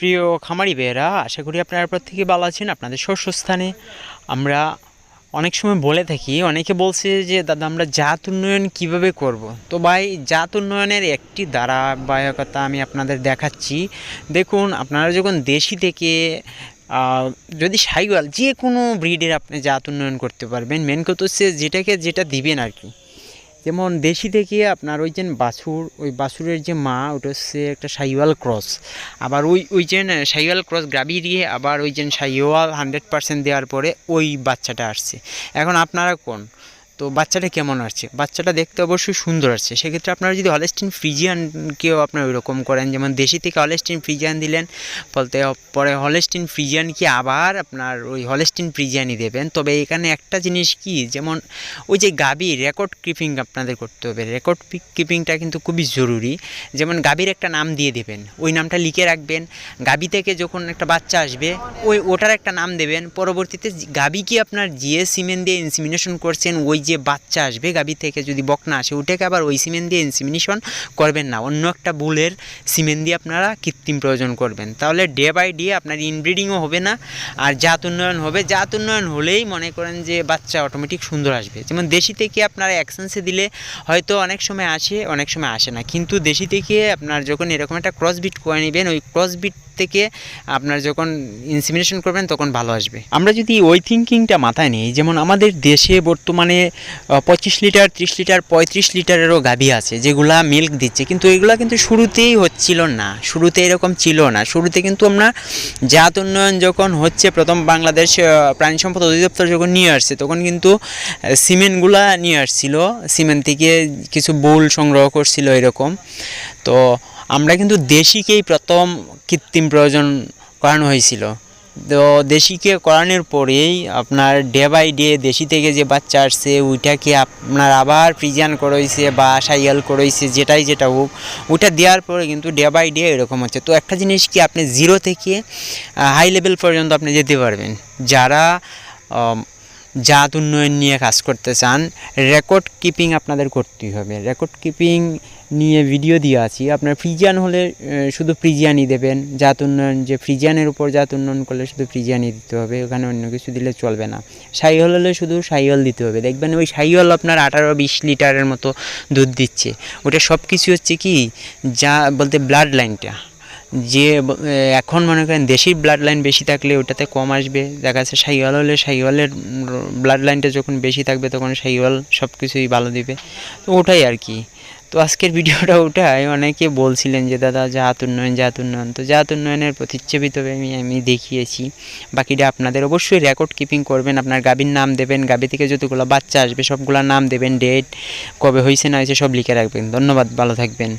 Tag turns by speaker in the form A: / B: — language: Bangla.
A: প্রিয় খামারি বেয়েরা আশা করি আপনারা প্রত্যেকে ভালো আছেন, আপনাদের শস্যস্থানে আমরা অনেক সময় বলে থাকি, অনেকে বলছে যে, দাদা, আমরা জাত উন্নয়ন কীভাবে করব। তো ভাই, জাত উন্নয়নের একটি ধারাবাহিকতা আমি আপনাদের দেখাচ্ছি। দেখুন, আপনারা যখন দেশি থেকে যদি সাইওয়াল যে কোনো ব্রিডের আপনি জাত উন্নয়ন করতে পারবেন মেন কথা হচ্ছে যেটাকে যেটা দিবেন আর কি। যেমন দেশি থেকে আপনার ওই যে বাছুর, ওই বাছুরের যে মা, ওটা হচ্ছে একটা সাইওয়াল ক্রস। আবার ওই ওই যে সাইওয়াল ক্রস গ্রাবি দিয়ে আবার ওই যে সাইওয়াল হান্ড্রেড পার্সেন্ট দেওয়ার পরে ওই বাচ্চাটা আসছে। এখন আপনারা কোন? তো বাচ্চাটা কেমন আসছে? বাচ্চাটা দেখতে অবশ্যই সুন্দর আসছে। সেক্ষেত্রে আপনারা যদি হলেস্টিন ফ্রিজিয়ানকেও আপনার ওই রকম করেন, যেমন দেশি থেকে হলেস্টিন ফ্রিজিয়ান দিলেন বলতে পরে হলেস্টিন ফ্রিজিয়ানকে আবার আপনার ওই হলেস্টিন ফ্রিজিয়ানই দেবেন। তবে এখানে একটা জিনিস কি, যেমন ওই যে গাবি রেকর্ড কিপিং আপনাদের করতে হবে। রেকর্ড কিপিংটা কিন্তু খুবই জরুরি। যেমন গাবির একটা নাম দিয়ে দেবেন, ওই নামটা লিখে রাখবেন। গাবি থেকে যখন একটা বাচ্চা আসবে, ওই ওটার একটা নাম দেবেন। পরবর্তীতে গাবি কি আপনার জিএ সিমেন্ট দিয়ে ইনসিমিনেশন করছেন, ওই যে বাচ্চা আসবে গাবি থেকে যদি বকনা আসে, ওটাকে আবার ওই সিমেন্ট দিয়ে ইনসিমিনেশন করবেন না। অন্য একটা বুলের সিমেন্ট দিয়ে আপনারা কৃত্রিম প্রয়োজন করবেন। তাহলে ডে বাই ডে আপনার ইনব্রিডিংও হবে না, আর জাত উন্নয়ন হবে। জাত উন্নয়ন হলেই মনে করেন যে বাচ্চা অটোমেটিক সুন্দর আসবে। যেমন দেশি থেকে আপনারা অ্যাকসেন্সে দিলে হয়তো অনেক সময় আসে, অনেক সময় আসে না। কিন্তু দেশি থেকে আপনার যখন এরকম একটা ক্রসবিট করে নেবেন, ওই ক্রসবিট থেকে আপনার যখন ইনসিমিনেশন করবেন, তখন ভালো আসবে। আমরা যদি ওই থিঙ্কিংটা মাথায় নিই, যেমন আমাদের দেশে বর্তমানে পঁচিশ লিটার, ত্রিশ লিটার, পঁয়ত্রিশ লিটারেরও গাভী আছে, যেগুলা মিল্ক দিচ্ছে। কিন্তু এগুলা কিন্তু শুরুতেই হচ্ছিল না। শুরুতে এরকম ছিল না। শুরুতে কিন্তু আমরা জাত উন্নয়ন যখন হচ্ছে, প্রথম বাংলাদেশ প্রাণী সম্পদ অধিদপ্তর যখন নিয়ে আসছে, তখন কিন্তু সিমেন্টগুলা নিয়ে আসছিল। সিমেন্ট থেকে কিছু বোল সংগ্রহ করছিল এরকম। তো আমরা কিন্তু দেশিকেই প্রথম কৃত্রিম প্রয়োজন করানো হয়েছিল। তো দেশিকে করানোর পরেই আপনার ডে বাই ডে দেশি থেকে যে বাচ্চা আসছে, ওইটাকে আপনার আবার ফ্রিজিয়ান করাইছে বা সাইয়াল করাইছে, যেটাই যেটা হোক, ওইটা দেওয়ার পরে কিন্তু ডে বাই ডে এরকম হচ্ছে। তো একটা জিনিস কি আপনি জিরো থেকে হাই লেভেল পর্যন্ত আপনি যেতে পারবেন। যারা জাত উন্নয়ন নিয়ে কাজ করতে চান রেকর্ড কিপিং আপনাদের করতেই হবে। রেকর্ড কিপিং নিয়ে ভিডিও দিয়ে আছি। আপনার ফ্রিজিয়ান হলে শুধু ফ্রিজিয়ানই দেবেন। জাত উন্নয়ন, যে ফ্রিজিয়ানের উপর জাত উন্নয়ন করলে শুধু ফ্রিজিয়ানই দিতে হবে। ওখানে অন্য কিছু দিলে চলবে না। সাইহল হলে শুধু সাইহল দিতে হবে। দেখবেন ওই সাইহল আপনার আঠারো, বিশ লিটারের মতো দুধ দিচ্ছে। ওটা সব কিছু হচ্ছে কি? যা বলতে ব্লাড লাইনটা যে এখন মনে করেন দেশির ব্লাড লাইন বেশি থাকলে ওটাতে কম আসবে। দেখা যাচ্ছে সাইওয়াল হলে সাইওয়ালের ব্লাড লাইনটা যখন বেশি থাকবে তখন সাইওয়াল সব কিছুই ভালো দিবে। তো ওটাই আর কি। তো আজকের ভিডিওটা ওটাই। অনেকে বলছিলেন যে, দাদা, জাত উন্নয়ন জাত উন্নয়ন। তো জাত উন্নয়নের প্রতিচ্ছবিত আমি আমি দেখিয়েছি। বাকিটা আপনাদের অবশ্যই রেকর্ড কিপিং করবেন। আপনার গাভীর নাম দেবেন। গাভী থেকে যতগুলো বাচ্চা আসবে, সবগুলোর নাম দেবেন ডেট কবে হয়েছে না হয়েছে সব লিখে রাখবেন। ধন্যবাদ। ভালো থাকবেন।